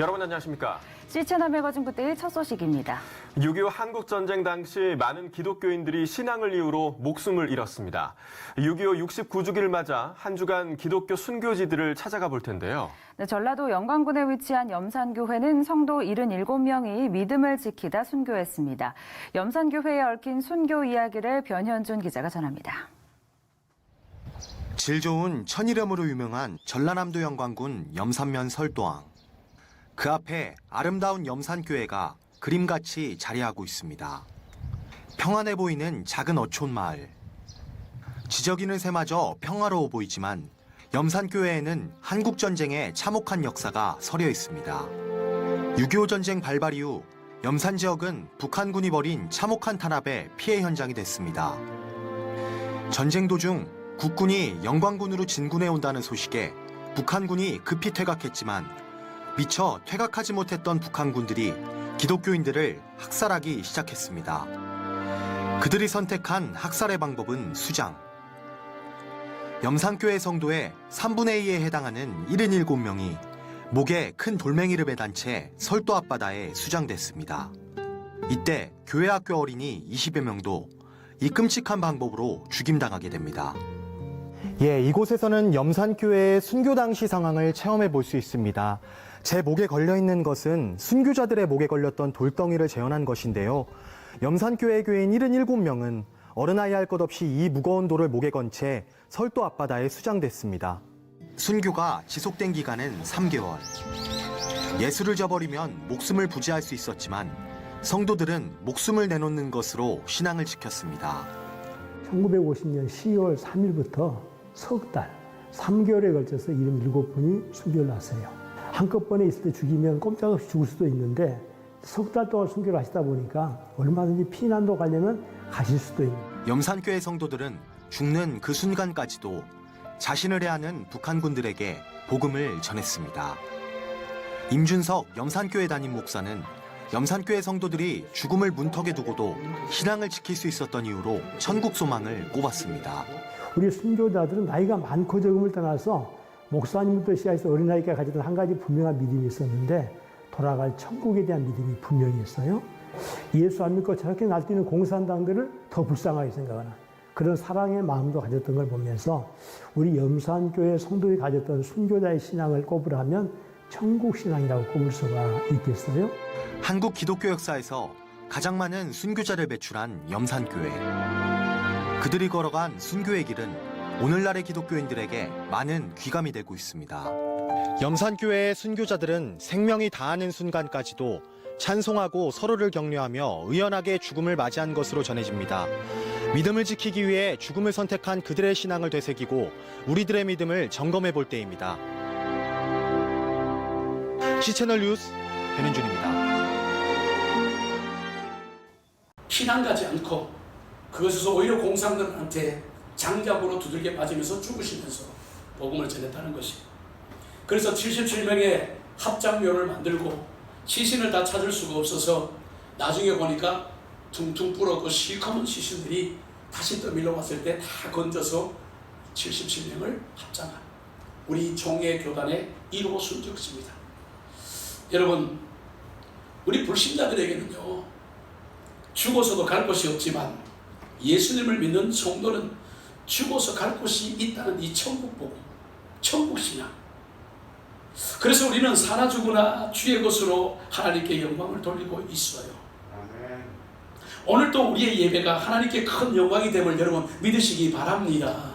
여러분 안녕하십니까? C채널 매거진 그때의 첫 소식입니다. 6.25 한국전쟁 당시 많은 기독교인들이 신앙을 이유로 목숨을 잃었습니다. 6.25 69주기를 맞아 한 주간 기독교 순교지들을 찾아가 볼 텐데요. 네, 전라도 영광군에 위치한 염산교회는 성도 77명이 믿음을 지키다 순교했습니다. 염산교회에 얽힌 순교 이야기를 변현준 기자가 전합니다. 질 좋은 천이름으로 유명한 전라남도 영광군 염산면 설도항. 그 앞에 아름다운 염산교회가 그림같이 자리하고 있습니다. 평안해 보이는 작은 어촌 마을. 지저귀는 새마저 평화로워 보이지만 염산교회에는 한국전쟁의 참혹한 역사가 서려 있습니다. 6.25 전쟁 발발 이후 염산 지역은 북한군이 벌인 참혹한 탄압의 피해 현장이 됐습니다. 전쟁 도중 국군이 영광군으로 진군해 온다는 소식에 북한군이 급히 퇴각했지만 미처 퇴각하지 못했던 북한군들이 기독교인들을 학살하기 시작했습니다. 그들이 선택한 학살의 방법은 수장. 염산교회 성도의 3분의 2에 해당하는 77명이 목에 큰 돌멩이를 매단 채 설도 앞바다에 수장됐습니다. 이때 교회 학교 어린이 20여 명도 이 끔찍한 방법으로 죽임당하게 됩니다. 예, 이곳에서는 염산교회의 순교 당시 상황을 체험해 볼 수 있습니다. 제 목에 걸려 있는 것은 순교자들의 목에 걸렸던 돌덩이를 재현한 것인데요. 염산교회 교인 77명은 어른아이 할 것 없이 이 무거운 돌을 목에 건 채 설도 앞바다에 수장됐습니다. 순교가 지속된 기간은 3개월. 예수를 저버리면 목숨을 부지할 수 있었지만 성도들은 목숨을 내놓는 것으로 신앙을 지켰습니다. 1950년 12월 3일부터 석 달, 3개월에 걸쳐서 77분이 순교를 났어요. 한꺼번에 있을 때 죽이면 꼼짝없이 죽을 수도 있는데 석 달 동안 순교를 하시다 보니까 얼마든지 피난도 가려면 가실 수도 있는 염산교회 성도들은 죽는 그 순간까지도 자신을 해하는 북한군들에게 복음을 전했습니다. 임준석 염산교회 담임 목사는 염산교회 성도들이 죽음을 문턱에 두고도 신앙을 지킬 수 있었던 이유로 천국 소망을 꼽았습니다. 우리 순교자들은 나이가 많고 적음을 떠나서 목사님부터 시작해서 어린아이가 가졌던 한 가지 분명한 믿음이 있었는데 돌아갈 천국에 대한 믿음이 분명히 있어요. 예수 안 믿고 저렇게 날뛰는 공산당들을 더 불쌍하게 생각하는 그런 사랑의 마음도 가졌던 걸 보면서 우리 염산교회 성도들이 가졌던 순교자의 신앙을 꼽으라면 천국 신앙이라고 꼽을 수가 있겠어요. 한국 기독교 역사에서 가장 많은 순교자를 배출한 염산교회. 그들이 걸어간 순교의 길은 오늘날의 기독교인들에게 많은 귀감이 되고 있습니다. 염산교회의 순교자들은 생명이 다하는 순간까지도 찬송하고 서로를 격려하며 의연하게 죽음을 맞이한 것으로 전해집니다. 믿음을 지키기 위해 죽음을 선택한 그들의 신앙을 되새기고 우리들의 믿음을 점검해 볼 때입니다. C채널 뉴스 변인준입니다. 피난 가지 않고 그것에서 오히려 공산들한테 장작으로 두들겨 맞으면서 죽으시면서 복음을 전했다는 것이. 그래서 77명의 합장묘를 만들고 시신을 다 찾을 수가 없어서 나중에 보니까 퉁퉁 그 시커먼 시신들이 다시 떠밀려 왔을 때 다 건져서 77명을 합장한 우리 종의 교단의 1호 순적입니다. 여러분, 우리 불신자들에게는요, 죽어서도 갈 곳이 없지만 예수님을 믿는 성도는 죽어서 갈 곳이 있다는 이 천국 복음, 천국 신앙. 그래서 우리는 살아 죽으나 주의 것으로 하나님께 영광을 돌리고 있어요. 오늘도 우리의 예배가 하나님께 큰 영광이 됨을 여러분 믿으시기 바랍니다.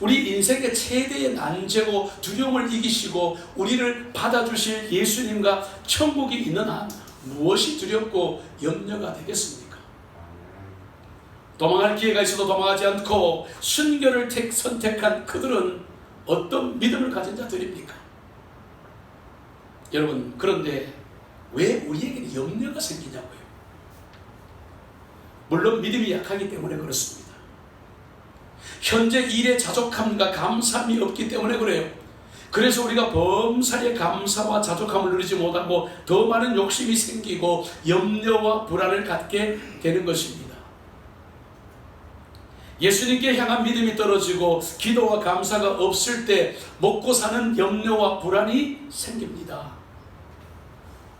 우리 인생의 최대의 난제고 두려움을 이기시고 우리를 받아주실 예수님과 천국이 있는 한 무엇이 두렵고 염려가 되겠습니까? 도망할 기회가 있어도 도망하지 않고 순교를 택, 선택한 그들은 어떤 믿음을 가진 자들입니까? 여러분 그런데 왜 우리에게는 염려가 생기냐고요? 물론 믿음이 약하기 때문에 그렇습니다. 현재 일에 자족함과 감사함이 없기 때문에 그래요. 그래서 우리가 범사의 감사와 자족함을 누리지 못하고 더 많은 욕심이 생기고 염려와 불안을 갖게 되는 것입니다. 예수님께 향한 믿음이 떨어지고 기도와 감사가 없을 때 먹고 사는 염려와 불안이 생깁니다.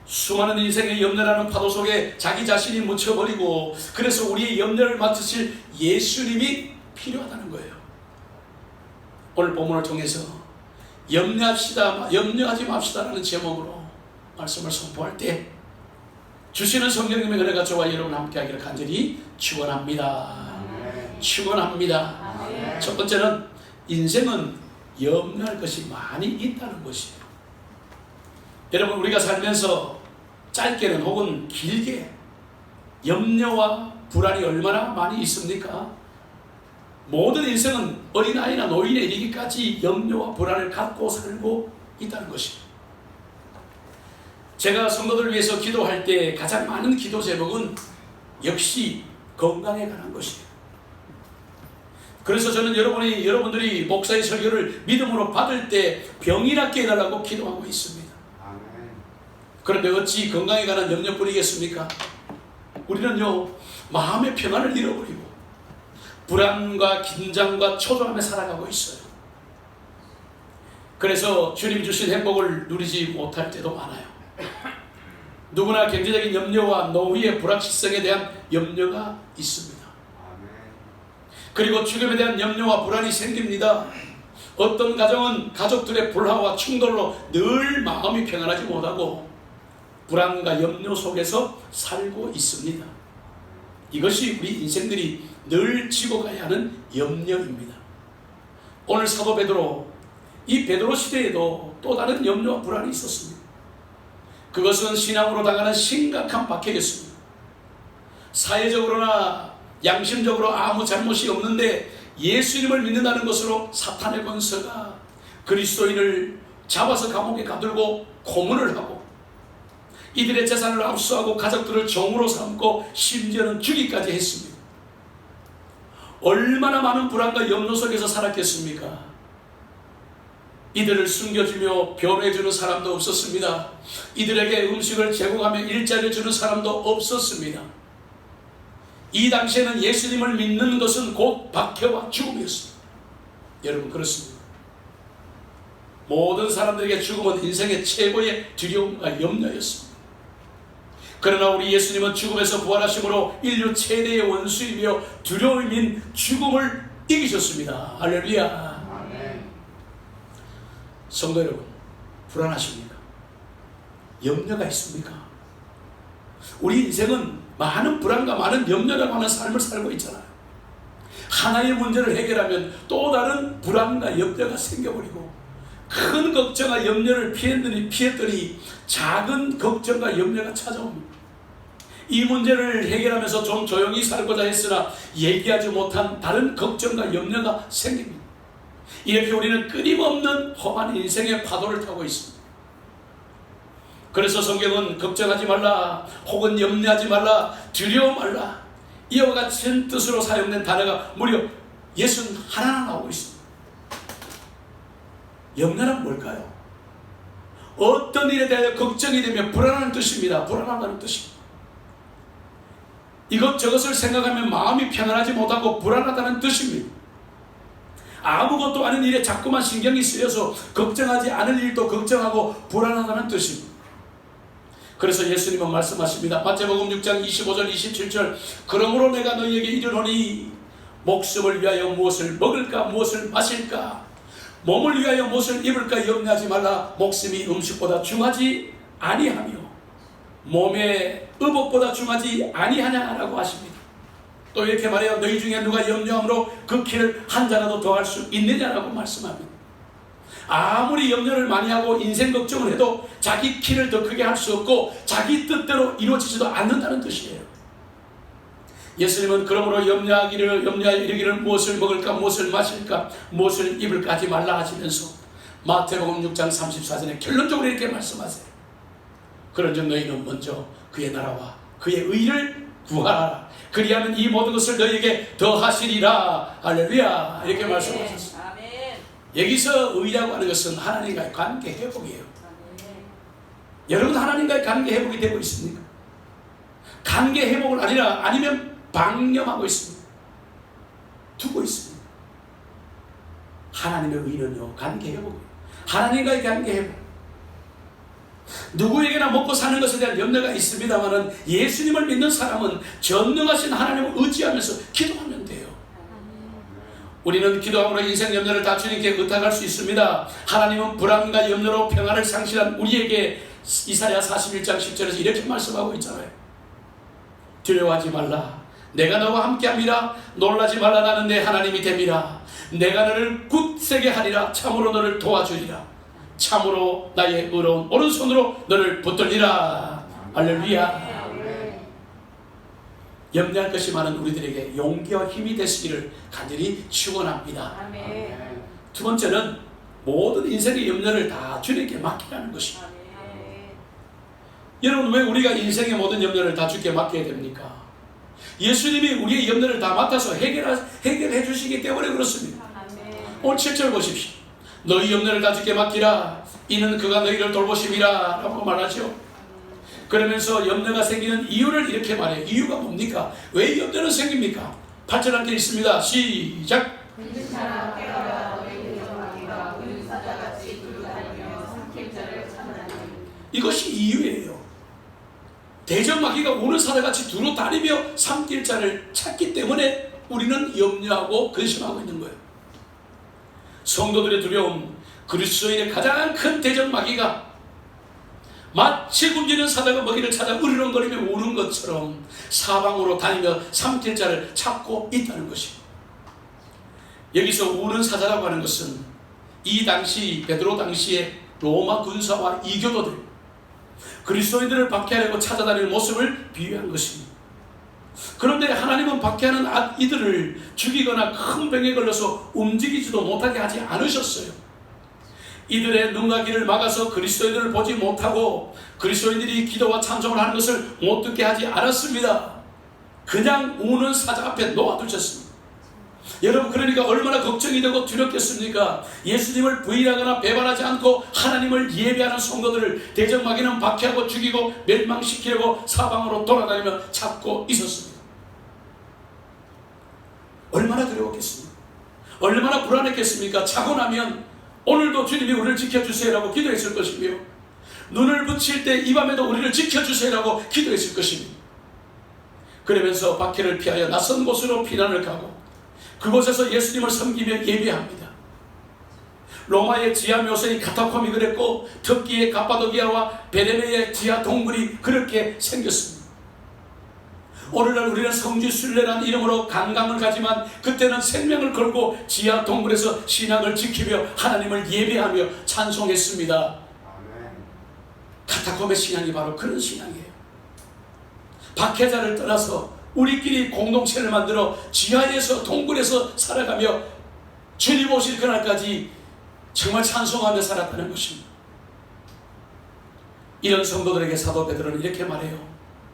수많은 인생의 염려라는 파도 속에 자기 자신이 묻혀버리고 그래서 우리의 염려를 맡으실 예수님이 필요하다는 거예요. 오늘 본문을 통해서 염려합시다, 염려하지 맙시다라는 제목으로 말씀을 선포할 때 주시는 성령님의 은혜가 저와 여러분 함께 하기를 간절히 축원합니다. 축원합니다. 첫 번째는 인생은 염려할 것이 많이 있다는 것이에요. 여러분 우리가 살면서 짧게는 혹은 길게 염려와 불안이 얼마나 많이 있습니까? 모든 인생은 어린아이나 노인에 이르기까지 염려와 불안을 갖고 살고 있다는 것입니다. 제가 성도들을 위해서 기도할 때 가장 많은 기도 제목은 역시 건강에 관한 것이에요. 그래서 저는 여러분이 여러분들이 목사의 설교를 믿음으로 받을 때 병이 낫게 해달라고 기도하고 있습니다. 그런데 어찌 건강에 관한 염려뿐이겠습니까? 우리는요 마음의 평안을 잃어버리고 불안과 긴장과 초조함에 살아가고 있어요. 그래서 주님 주신 행복을 누리지 못할 때도 많아요. 누구나 경제적인 염려와 노후의 불확실성에 대한 염려가 있습니다. 그리고 죽음에 대한 염려와 불안이 생깁니다. 어떤 가정은 가족들의 불화와 충돌로 늘 마음이 평안하지 못하고 불안과 염려 속에서 살고 있습니다. 이것이 우리 인생들이 늘 지고 가야 하는 염려입니다. 오늘 사도 베드로 이 베드로 시대에도 또 다른 염려와 불안이 있었습니다. 그것은 신앙으로 당하는 심각한 박해였습니다. 사회적으로나 양심적으로 아무 잘못이 없는데 예수님을 믿는다는 것으로 사탄의 권세가 그리스도인을 잡아서 감옥에 가두고 고문을 하고 이들의 재산을 압수하고 가족들을 종으로 삼고 심지어는 죽이까지 했습니다. 얼마나 많은 불안과 염려 속에서 살았겠습니까? 이들을 숨겨주며 변호해주는 사람도 없었습니다. 이들에게 음식을 제공하며 일자리를 주는 사람도 없었습니다. 이 당시에는 예수님을 믿는 것은 곧 박해와 죽음이었습니다. 여러분 그렇습니다. 모든 사람들에게 죽음은 인생의 최고의 두려움과 염려였습니다. 그러나 우리 예수님은 죽음에서 부활하심으로 인류 최대의 원수이며 두려움인 죽음을 이기셨습니다. 할렐루야. 성도 여러분, 불안하십니까? 염려가 있습니까? 우리 인생은 많은 불안과 많은 염려가 많은 삶을 살고 있잖아요. 하나의 문제를 해결하면 또 다른 불안과 염려가 생겨버리고 큰 걱정과 염려를 피했더니 피했더니 작은 걱정과 염려가 찾아옵니다. 이 문제를 해결하면서 좀 조용히 살고자 했으나 얘기하지 못한 다른 걱정과 염려가 생깁니다. 이렇게 우리는 끊임없는 험한 인생의 파도를 타고 있습니다. 그래서 성경은 걱정하지 말라, 혹은 염려하지 말라, 두려워 말라. 이와 같은 뜻으로 사용된 단어가 무려 61하나 나오고 있습니다. 염려는 뭘까요? 어떤 일에 대하여 걱정이 되면 불안한 뜻입니다. 불안하다는 뜻입니다. 이것 저것을 생각하면 마음이 평안하지 못하고 불안하다는 뜻입니다. 아무것도 아닌 일에 자꾸만 신경이 쓰여서 걱정하지 않을 일도 걱정하고 불안하다는 뜻입니다. 그래서 예수님은 말씀하십니다. 마태복음 6장 25절 27절 그러므로 내가 너희에게 이르노니 목숨을 위하여 무엇을 먹을까 무엇을 마실까 몸을 위하여 무엇을 입을까 염려하지 말라 목숨이 음식보다 중하지 아니하며 몸의 의복보다 중하지 아니하냐라고 하십니다. 또 이렇게 말해요. 너희 중에 누가 염려함으로 그 키를 한 자라도 더할 수 있느냐라고 말씀합니다. 아무리 염려를 많이 하고 인생 걱정을 해도 자기 키를 더 크게 할 수 없고 자기 뜻대로 이루어지지도 않는다는 뜻이에요. 예수님은 그러므로 염려하기를 염려하여 이르기를 무엇을 먹을까 무엇을 마실까 무엇을 입을까 하지 말라 하시면서 마태복음 6장 34절에 결론적으로 이렇게 말씀하세요. 그런즉 너희는 먼저 그의 나라와 그의 의를 구하라. 그리하면 이 모든 것을 너희에게 더하시리라. 할렐루야. 이렇게 말씀하셨습니다. 여기서 의라고 하는 것은 하나님과의 관계 회복이에요. 여러분 하나님과의 관계 회복이 되고 있습니까? 관계 회복을 아니라 아니면 방념하고 있습니다. 두고 있습니다. 하나님의 의는요 관계 회복이에요. 하나님과의 관계 회복. 누구에게나 먹고 사는 것에 대한 염려가 있습니다만은 예수님을 믿는 사람은 전능하신 하나님을 의지하면서 기도하면 돼요. 우리는 기도함으로 인생 염려를 다 주님께 의탁할 수 있습니다. 하나님은 불안과 염려로 평안을 상실한 우리에게 이사야 41장 10절에서 이렇게 말씀하고 있잖아요. 두려워하지 말라. 내가 너와 함께함이라 놀라지 말라 나는 내 하나님이 됨이라. 내가 너를 굳세게 하리라 참으로 너를 도와주리라. 참으로 나의 의로운 오른손으로 너를 붙들리라. 할렐루야. 염려할 것이 많은 우리들에게 용기와 힘이 되시기를 간절히 축원합니다. 두 번째는 모든 인생의 염려를 다 주님께 맡기라는 것입니다. 여러분 왜 우리가 인생의 모든 염려를 다 주께 맡겨야 됩니까? 예수님이 우리의 염려를 다 맡아서 해결하, 해결해 주시기 때문에 그렇습니다. 오늘 7절 보십시오. 너희 염려를 다 주께 맡기라. 이는 그가 너희를 돌보심이라 라고 말하죠. 그러면서 염려가 생기는 이유를 이렇게 말해요. 이유가 뭡니까? 왜 염려는 생깁니까? 8절 함께 있습니다. 시작. 이것이 이유예요. 대적마귀가 오는 사자같이 두루 다니며 삼킬 자를 찾기 때문에 우리는 염려하고 근심하고 있는 거예요. 성도들의 두려움, 그리스도인의 가장 큰 대적마귀가 마치 굶주리는 사자가 먹이를 찾아 으르렁거리며 우는 것처럼 사방으로 다니며 삼킬 자를 찾고 있다는 것입니다. 여기서 우는 사자라고 하는 것은 이 당시 베드로 당시에 로마 군사와 이교도들 그리스도인들을 박해하려고 찾아다니는 모습을 비유한 것입니다. 그런데 하나님은 박해하는 아- 이들을 죽이거나 큰 병에 걸려서 움직이지도 못하게 하지 않으셨어요. 이들의 눈과 귀를 막아서 그리스도인들을 보지 못하고 그리스도인들이 기도와 찬송을 하는 것을 못 듣게 하지 않았습니다. 그냥 우는 사자 앞에 놓아두셨습니다. 여러분 그러니까 얼마나 걱정이 되고 두렵겠습니까? 예수님을 부인하거나 배반하지 않고 하나님을 예배하는 성도들을 대적마귀는 박해하고 죽이고 멸망시키려고 사방으로 돌아다니며 찾고 있었습니다. 얼마나 두려웠겠습니까? 얼마나 불안했겠습니까? 자고 나면 오늘도 주님이 우리를 지켜주세요라고 기도했을 것이며 눈을 붙일 때 이 밤에도 우리를 지켜주세요라고 기도했을 것입니다. 그러면서 박해를 피하여 낯선 곳으로 피난을 가고 그곳에서 예수님을 섬기며 예배합니다. 로마의 지하 묘선이 카타콤이 그랬고 터키의 가파도기아와 베레네의 지하 동굴이 그렇게 생겼습니다. 오늘날 우리는 성지 순례란 이름으로 강강을 가지만 그때는 생명을 걸고 지하 동굴에서 신앙을 지키며 하나님을 예배하며 찬송했습니다. 카타콤의 신앙이 바로 그런 신앙이에요. 박해자를 떠나서 우리끼리 공동체를 만들어 지하에서 동굴에서 살아가며 주님 오실 그날까지 정말 찬송하며 살았다는 것입니다. 이런 성도들에게 사도 베드로는 이렇게 말해요.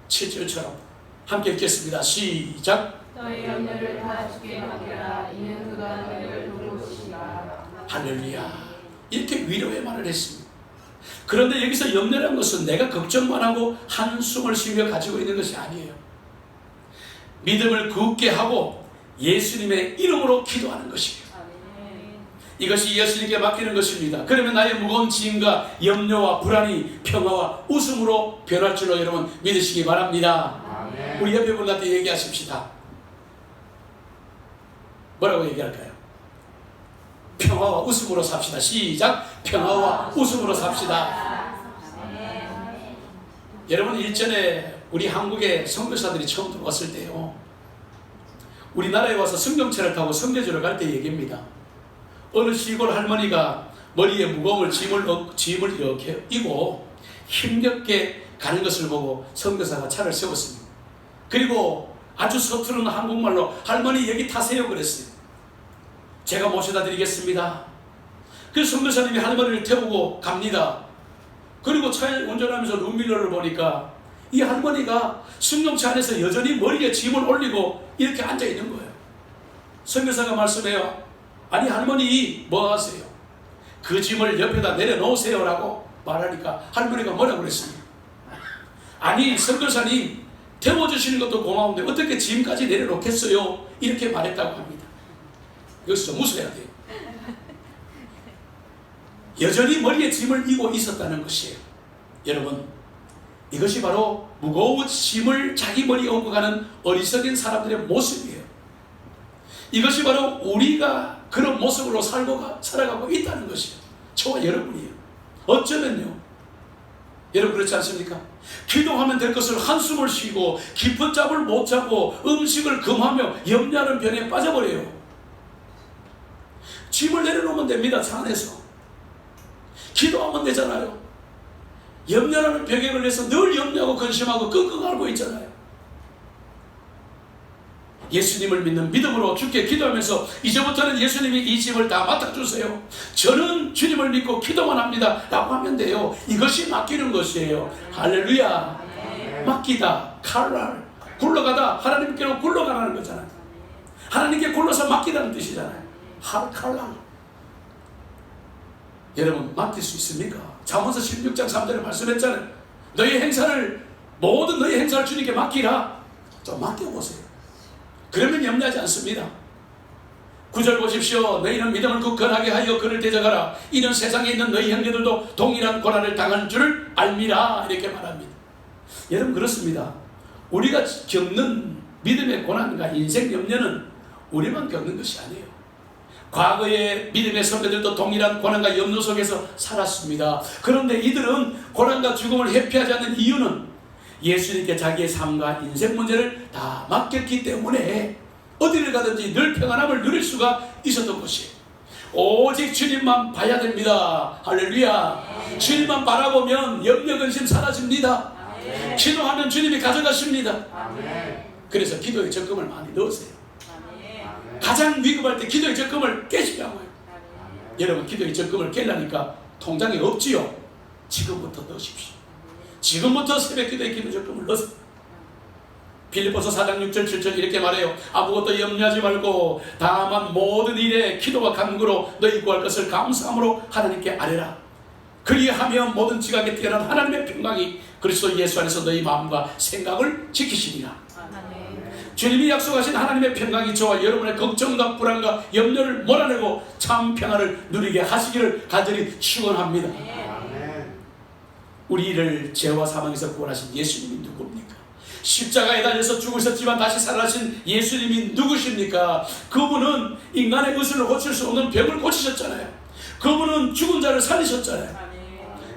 7절처럼 함께 읽겠습니다. 시작. 너희 염려를 다 주께 맡겨라 이는 그가 너희를 돌보시리라 할렐루야. 이렇게 위로의 말을 했습니다. 그런데 여기서 염려라는 것은 내가 걱정만 하고 한숨을 쉬며 가지고 있는 것이 아니에요. 믿음을 굳게 하고 예수님의 이름으로 기도하는 것이에요. 이것이 예수님께 맡기는 것입니다. 그러면 나의 무거운 짐과 염려와 불안이 평화와 웃음으로 변할 줄로 여러분 믿으시기 바랍니다. 우리 옆에 분한테 얘기하십시다. 뭐라고 얘기할까요? 평화와 웃음으로 삽시다. 시작. 평화와 웃음으로 삽시다. 여러분 일전에 우리 한국의 선교사들이 처음 들어왔을 때요. 우리나라에 와서 성경차를 타고 성교지로 갈 때 얘기입니다. 어느 시골 할머니가 머리에 무거운 짐을, 얻- 짐을 이렇게 이고 힘겹게 가는 것을 보고 선교사가 차를 세웠습니다. 그리고 아주 서투른 한국말로 할머니 여기 타세요 그랬어요. 제가 모셔다 드리겠습니다. 그 선교사님이 할머니를 태우고 갑니다. 그리고 차에 운전하면서 룸밀러를 보니까 이 할머니가 승용차 안에서 여전히 머리에 짐을 올리고 이렇게 앉아 있는 거예요. 선교사가 말씀해요. 아니 할머니 뭐 하세요? 그 짐을 옆에다 내려놓으세요라고 말하니까 할머니가 뭐라고 그랬습니까? 아니 선교사님 태워주시는 것도 고마운데 어떻게 짐까지 내려놓겠어요? 이렇게 말했다고 합니다. 여기서 좀 웃어야 돼요. 여전히 머리에 짐을 이고 있었다는 것이에요. 여러분, 이것이 바로 무거운 짐을 자기 머리에 얹고 가는 어리석은 사람들의 모습이에요. 이것이 바로 우리가 그런 모습으로 살고 가, 살아가고 있다는 것이에요. 저와 여러분이에요. 어쩌면요. 여러분 그렇지 않습니까? 기도하면 될 것을 한숨을 쉬고 깊은 잠을 못 자고 음식을 금하며 염려하는 병에 빠져버려요. 짐을 내려놓으면 됩니다. 차 안에서. 기도하면 되잖아요. 염려하는 병에 걸려서 늘 염려하고 근심하고 끙끙 앓고 있잖아요. 예수님을 믿는 믿음으로 주께 기도하면서 이제부터는 예수님이 이 짐을 다 맡아주세요. 저는 주님을 믿고 기도만 합니다. 라고 하면 돼요. 이것이 맡기는 것이에요. 할렐루야. 맡기다. 칼날. 굴러가다. 하나님께로 굴러가라는 거잖아요. 하나님께 굴러서 맡기라는 뜻이잖아요. 할 칼날. 여러분 맡길 수 있습니까? 잠언서 16장 3절에 말씀했잖아요. 너희 행사를 모든 너희 행사를 주님께 맡기라. 좀 맡겨보세요. 그러면 염려하지 않습니다. 구절 보십시오. 너희는 믿음을 굳건하게 하여 그를 대적하라. 이는 세상에 있는 너희 형제들도 동일한 고난을 당한 줄 알미라. 이렇게 말합니다. 여러분 그렇습니다. 우리가 겪는 믿음의 고난과 인생 염려는 우리만 겪는 것이 아니에요. 과거의 믿음의 선배들도 동일한 고난과 염려 속에서 살았습니다. 그런데 이들은 고난과 죽음을 회피하지 않는 이유는 예수님께 자기의 삶과 인생 문제를 다 맡겼기 때문에 어디를 가든지 늘 평안함을 누릴 수가 있었던 것이에요. 오직 주님만 봐야 됩니다. 할렐루야. 주님만 바라보면 염려 근심 사라집니다. 기도하면 주님이 가져가십니다. 그래서 기도에 적금을 많이 넣으세요. 가장 위급할 때 기도의 적금을 깨시라고요. 여러분 기도의 적금을 깨려니까 통장에 없지요. 지금부터 넣으십시오. 지금부터 새벽 기도의 기도 적금을 넣으세요. 빌리포서 4장 6절 7절 이렇게 말해요. 아무것도 염려하지 말고 다만 모든 일에 기도와 간구로 너희 구할 것을 감사함으로 하나님께 아뢰라. 그리하면 모든 지각에 뛰어난 하나님의 평강이 그리스도 예수 안에서 너희 마음과 생각을 지키시리라. 주님이 약속하신 하나님의 평강이 저와 여러분의 걱정과 불안과 염려를 몰아내고 참 평안을 누리게 하시기를 간절히 축원합니다. 우리를 죄와 사망에서 구원하신 예수님이 누굽니까? 십자가에 달려서 죽으셨지만 다시 살아나신 예수님이 누구십니까? 그분은 인간의 의술을 고칠 수 없는 병을 고치셨잖아요. 그분은 죽은 자를 살리셨잖아요.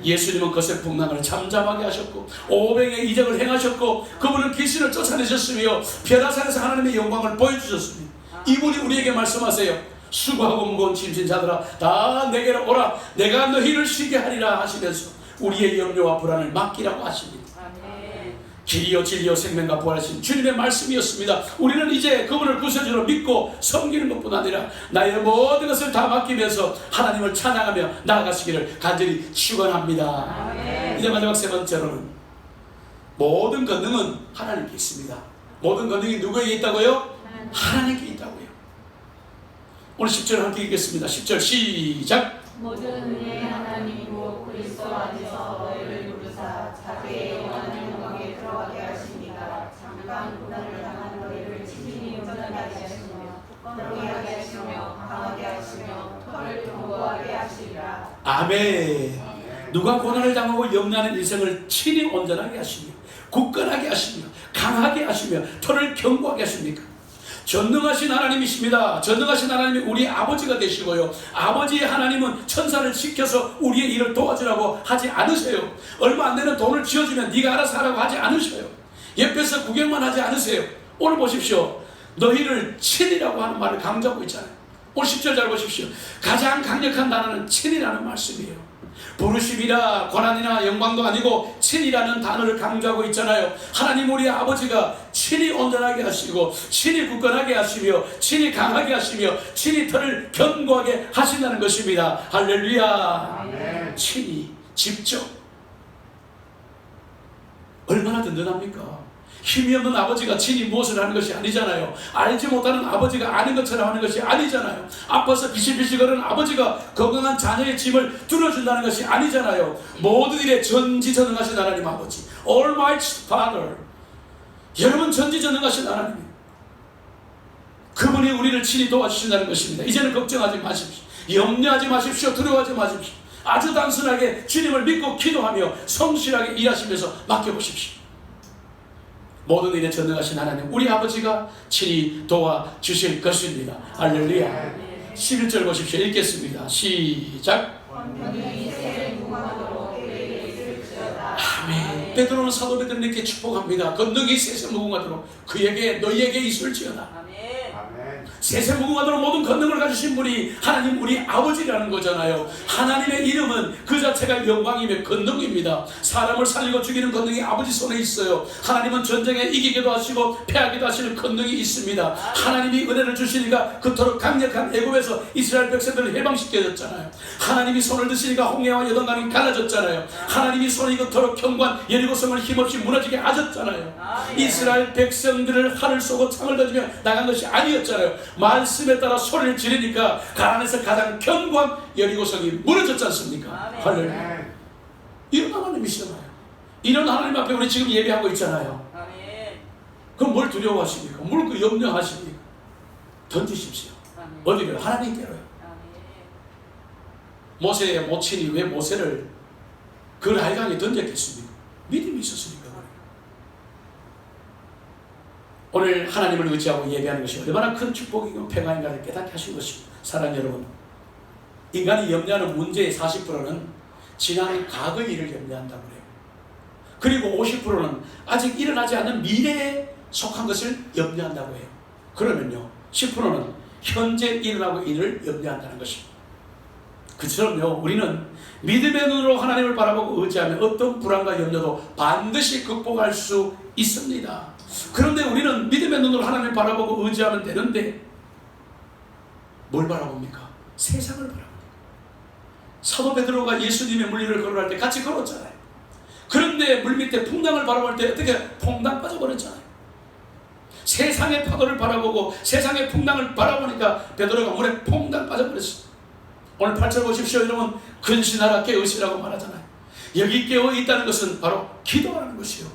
예수님은 것의 풍랑을 잠잠하게 하셨고 오병의 이적을 행하셨고 그분은 귀신을 쫓아내셨으며 벼라산에서 하나님의 영광을 보여주셨습니다. 이분이 우리에게 말씀하세요. 수고하고 무거운 짐진 자들아 다 내게로 오라 내가 너희를 쉬게 하리라 하시면서 우리의 염려와 불안을 맡기라고 하십니다. 길이요 진리요 생명과 부활하신 주님의 말씀이었습니다. 우리는 이제 그분을 구세주로 믿고 섬기는 것뿐 아니라 나의 모든 것을 다 맡기면서 하나님을 찬양하며 나아가시기를 간절히 축원합니다. 이제 마지막 세 번째로는 모든 권능은 하나님께 있습니다. 모든 권능이 누구에게 있다고요? 하나님께 있다고요. 오늘 10절 함께 읽겠습니다. 10절 시작. 모든 은혜의 하나님이고 그리스도 안에서 너희를 부르사 자기의 영원한 영광에 들어가게 하시니가 잠깐 고난을 당한 너희를 친히 운전하게 하시며 굳건하게 하시며 강하게 하시며 털을 견고하게 하시리라 아멘. 누가 고난을 당하고 염려하는 인생을 친히 온전하게 하시며 굳건하게 하시며 강하게 하시며 털을 견고하게 하십니까? 전능하신 하나님이십니다. 전능하신 하나님이 우리 아버지가 되시고요. 아버지의 하나님은 천사를 지켜서 우리의 일을 도와주라고 하지 않으세요. 얼마 안 되는 돈을 쥐어주면 네가 알아서 하라고 하지 않으셔요. 옆에서 구경만 하지 않으세요. 오늘 보십시오. 너희를 친이라고 하는 말을 강조하고 있잖아요. 오늘 10절 잘 보십시오. 가장 강력한 단어는 친이라는 말씀이에요. 부르심이나 권한이나 영광도 아니고 친이라는 단어를 강조하고 있잖아요. 하나님 우리 아버지가 친히 온전하게 하시고 친히 굳건하게 하시며 친히 강하게 하시며 친히 털을 견고하게 하신다는 것입니다. 할렐루야. 친히 직접 얼마나 든든합니까? 힘이 없는 아버지가 친히 무엇을 하는 것이 아니잖아요. 알지 못하는 아버지가 아는 것처럼 하는 것이 아니잖아요. 아파서 비실비실 거리는 아버지가 건강한 자녀의 짐을 들어준다는 것이 아니잖아요. 모든 일에 전지전능하신 하나님 아버지. Almighty Father. 여러분 전지전능하신 하나님. 그분이 우리를 친히 도와주신다는 것입니다. 이제는 걱정하지 마십시오. 염려하지 마십시오. 두려워하지 마십시오. 아주 단순하게 주님을 믿고 기도하며 성실하게 일하시면서 맡겨보십시오. 모든 일에 전능하신 하나님 우리 아버지가 친히 도와주실 것입니다. 할렐루야 11절 보십시오. 읽겠습니다. 시작 아멘 베드로는 사도 베드로에게 축복합니다. 건너기 세세 무궁하도록 그에게 너희에게 있을지어다. 세세 무궁하도록 모든 권능을 가지신 분이 하나님 우리 아버지라는 거잖아요. 하나님의 이름은 그 자체가 영광이며 권능입니다. 사람을 살리고 죽이는 권능이 아버지 손에 있어요. 하나님은 전쟁에 이기기도 하시고 패하기도 하시는 권능이 있습니다. 하나님이 은혜를 주시니까 그토록 강력한 애굽에서 이스라엘 백성들을 해방시켜줬잖아요. 하나님이 손을 드시니까 홍해와 여동강이 갈라졌잖아요. 하나님이 손이 그토록 경관 예리고성을 힘없이 무너지게 하셨잖아요. 이스라엘 백성들을 하늘 쏘고 창을 던지며 나간 것이 아니었잖아요. 말씀에 따라 소리를 지르니까 가난에서 가장 견고한 여리고성이 무너졌지 않습니까? 할렐루야. 이런 하나님이시잖아요. 이런 하나님 앞에 우리 지금 예배하고 있잖아요. 그럼 뭘 두려워하십니까? 뭘 그 염려하십니까? 던지십시오. 어디로? 하나님께로요. 모세의 모친이 왜 모세를 그 라이강에 던졌겠습니까? 믿음이 있었으니까. 오늘 하나님을 의지하고 예배하는 것이 얼마나 큰 축복이고 평안인가를 깨닫게 하신 것입니다. 사랑하는 여러분, 인간이 염려하는 문제의 40%는 지난 과거의 일을 염려한다고 그래요. 그리고 50%는 아직 일어나지 않은 미래에 속한 것을 염려한다고 해요. 그러면요, 10%는 현재 일어나고 일을 염려한다는 것입니다. 그처럼요, 우리는 믿음의 눈으로 하나님을 바라보고 의지하면 어떤 불안과 염려도 반드시 극복할 수 있습니다. 그런데 우리는 믿음의 눈으로 하나님을 바라보고 의지하면 되는데 뭘 바라봅니까? 세상을 바라봅니다. 사도 베드로가 예수님의 물리를 걸어갈 때 같이 걸었잖아요. 그런데 물 밑에 풍랑을 바라볼 때 어떻게 퐁당 빠져버렸잖아요. 세상의 파도를 바라보고 세상의 풍랑을 바라보니까 베드로가 물에 퐁당 빠져버렸어요. 오늘 8절 보십시오. 여러분 근신하라 깨어시라고 말하잖아요. 여기 깨어 있다는 것은 바로 기도하는 것이요.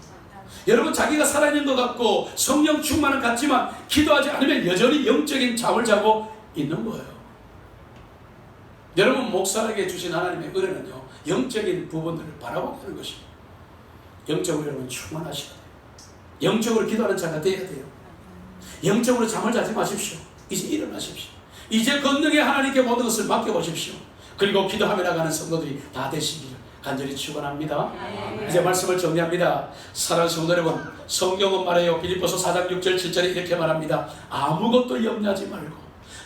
여러분 자기가 살아있는 것 같고 성령 충만은 같지만 기도하지 않으면 여전히 영적인 잠을 자고 있는 거예요. 여러분 목사에게 주신 하나님의 은혜는요 영적인 부분들을 바라보게 하는 것입니다. 영적으로 여러분 충만하셔야 돼요. 영적으로 기도하는 자가 되어야 돼요. 영적으로 잠을 자지 마십시오. 이제 일어나십시오. 이제 건능에 하나님께 모든 것을 맡겨보십시오. 그리고 기도하며 나가는 성도들이 다 되시기를 간절히 축원합니다. 이제 말씀을 정리합니다. 사랑하는 성도 여러분, 성경은 말해요. 빌립보서 4장 6절 7절에 이렇게 말합니다. 아무것도 염려하지 말고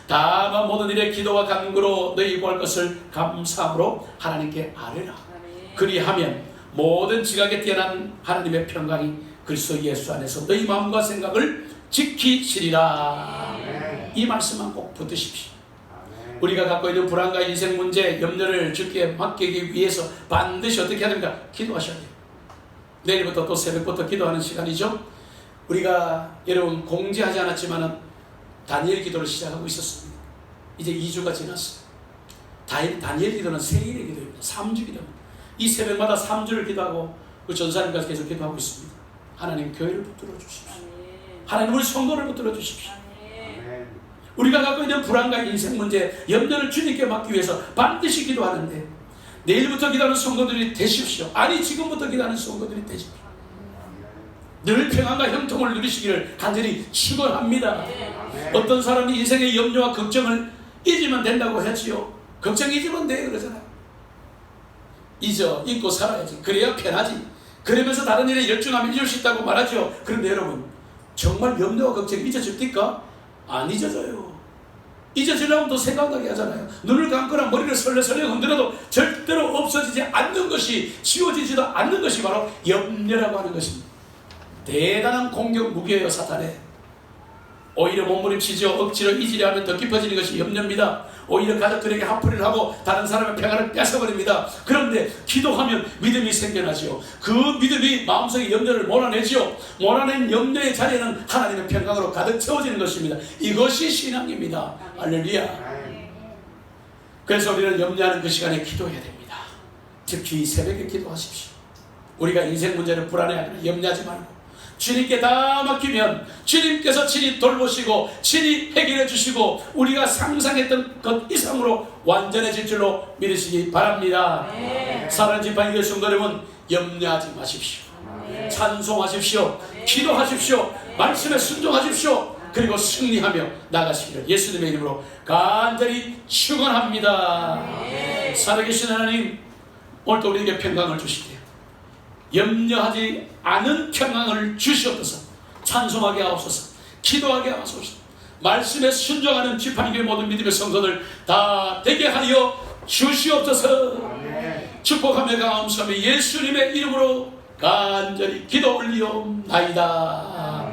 다만 모든 일에 기도와 간구로 너희 구할 것을 감사함으로 하나님께 아뢰라. 그리하면 모든 지각에 뛰어난 하나님의 평강이 그리스도 예수 안에서 너희 마음과 생각을 지키시리라. 이 말씀만 꼭 붙드십시오. 우리가 갖고 있는 불안과 인생 문제, 염려를 주께 맡기기 위해서 반드시 어떻게 해야 됩니까? 기도하셔야 돼요. 내일부터 또 새벽부터 기도하는 시간이죠. 우리가 여러분 공지하지 않았지만은 다니엘 기도를 시작하고 있었습니다. 이제 2주가 지났어요. 다니엘, 다니엘 기도는 세일의 기도입니다. 3주 기도입니다. 이 새벽마다 3주를 기도하고 그 전사님과 계속 기도하고 있습니다. 하나님 교회를 붙들어 주십시오. 하나님 우리 성도를 붙들어 주십시오. 우리가 갖고 있는 불안과 인생 문제, 염려를 주님께 맡기 위해서 반드시 기도하는데 내일부터 기도하는 성도들이 되십시오. 아니 지금부터 기도하는 성도들이 되십시오. 늘 평안과 형통을 누리시기를 간절히 축원합니다. 어떤 사람이 인생의 염려와 걱정을 잊으면 된다고 하지요. 걱정 잊으면 돼 그러잖아요. 잊어 잊고 살아야지. 그래야 편하지. 그러면서 다른 일에 열중하면 잊을 수 있다고 말하죠. 그런데 여러분 정말 염려와 걱정 잊어집니까? 안 잊어져요. 잊어지려면 또 생각나게 하잖아요. 눈을 감거나 머리를 설레설레 흔들어도 절대로 없어지지 않는 것이 지워지지도 않는 것이 바로 염려라고 하는 것입니다. 대단한 공격 무기예요 사탄에. 오히려 몸부림치죠. 억지로 잊으려 하면 더 깊어지는 것이 염려입니다. 오히려 가족들에게 화풀이를 하고 다른 사람의 평안을 뺏어버립니다. 그런데 기도하면 믿음이 생겨나지요. 그 믿음이 마음속에 염려를 몰아내지요. 몰아낸 염려의 자리에는 하나님의 평강으로 가득 채워지는 것입니다. 이것이 신앙입니다. 할렐루야. 그래서 우리는 염려하는 그 시간에 기도해야 됩니다. 특히 새벽에 기도하십시오. 우리가 인생 문제를 불안해하거나 염려하지 말고 주님께 다 맡기면 주님께서 친히 돌보시고 친히 해결해 주시고 우리가 상상했던 것 이상으로 완전해질 줄로 믿으시기 바랍니다. 사랑하는 지팡이 성도 여러분 염려하지 마십시오. 찬송하십시오. 기도하십시오. 말씀에 순종하십시오. 그리고 승리하며 나가시기를 예수님의 이름으로 간절히 축원합니다. 살아계신 하나님 오늘도 우리에게 평강을 주시되 염려하지 않은 평강을 주시옵소서. 찬송하게 하옵소서. 기도하게 하옵소서. 말씀에 순종하는 지팡이의 모든 믿음의 성도들 다 되게 하여 주시옵소서. 축복하며 감사하며 예수님의 이름으로 간절히 기도 올리옵나이다